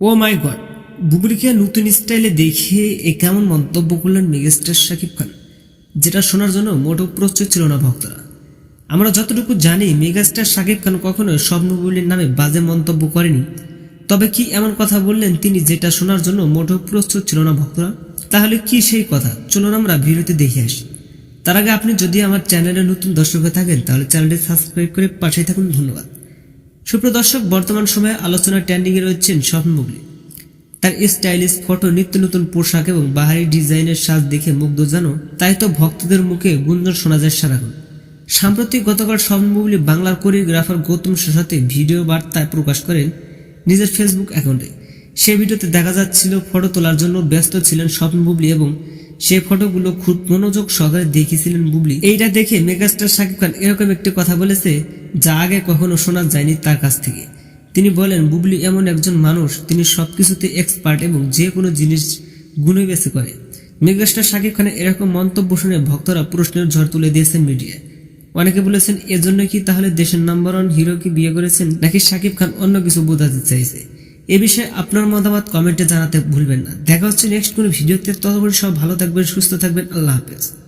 ও মাই god, বুবলিকে নতুন স্টাইলে দেখে এ কেমন মন্তব্য করলেন মেগাস্টার শাকিব খান, যেটা শোনার জন্য মোটেও প্রস্তুত ছিল না ভক্তরা। আমরা যতটুকু জানি, মেগাস্টার শাকিব খান কখনো স্বপ্ন বুবলির নামে বাজে মন্তব্য করেনি। তবে কি এমন কথা বললেন তিনি যেটা শোনার জন্য মোটেও প্রস্তুত ছিল না ভক্তরা? তাহলে কি সেই কথা? চলুন আমরা ভিডিওতে দেখে আসি। তার আগে আপনি যদি আমার চ্যানেলে নতুন দর্শক হয়ে থাকেন, তাহলে চ্যানেলটি সাবস্ক্রাইব করে পাশেই থাকুন। ধন্যবাদ। সুপ্রিয় দর্শক, বর্তমান সময়ে আলোচনা ট্রেন্ডিংয়ে রয়েছেন স্বপ্ন মুগলি। তার স্টাইলিশ ফটো নিত্য নতুন পোশাক এবং বাহারি ডিজাইনের সাজ দেখে মুগ্ধ জানো তাই তো ভক্তদের মুখে গুঞ্জন শোনা যায় সারাক্ষণ। সাম্প্রতিক গতকাল স্বপ্ন মুগলি বাংলার কোরিওগ্রাফার গৌতম সাথে ভিডিও বার্তায় প্রকাশ করেন নিজের ফেসবুক অ্যাকাউন্টে। সেই ভিডিওতে দেখা যাচ্ছিল ফটো তোলার জন্য ব্যস্ত ছিলেন স্বপ্ন বুবলি এবং সেই ফটোগুলো খুব মনোযোগ সহকারে দেখিয়েছিলেন বুবলি। এইটা দেখে মেগাস্টার শাকিব খান এরকম একটি কথা বলেছে যা আগে কখনো শোনা যায়নি তার কাছ থেকে। তিনি বলেন, বুবলি এমন একজন মানুষ, তিনি সবকিছুতে এক্সপার্ট এবং যে কোনো জিনিস গুণে বেছে করে। মেগাস্টার শাকিব খানের এরকম মন্তব্য শুনে ভক্তরা প্রশ্নের ঝড় তুলে দিয়েছেন মিডিয়ায়। অনেকে বলেছেন, এজন্য কি তাহলে দেশের নাম্বার ওয়ান হিরো কি বিয়ে করেছেন? নাকি শাকিব খান অন্য কিছু বোঝাতে চাইছে? এ বিষয়ে আপনার মতামত কমেন্টে জানাতে ভুলবেন না। দেখা হচ্ছে নেক্সট কোনো ভিডিওতে। ততক্ষণ সব ভালো থাকবেন, সুস্থ থাকবেন। আল্লাহ হাফেজ।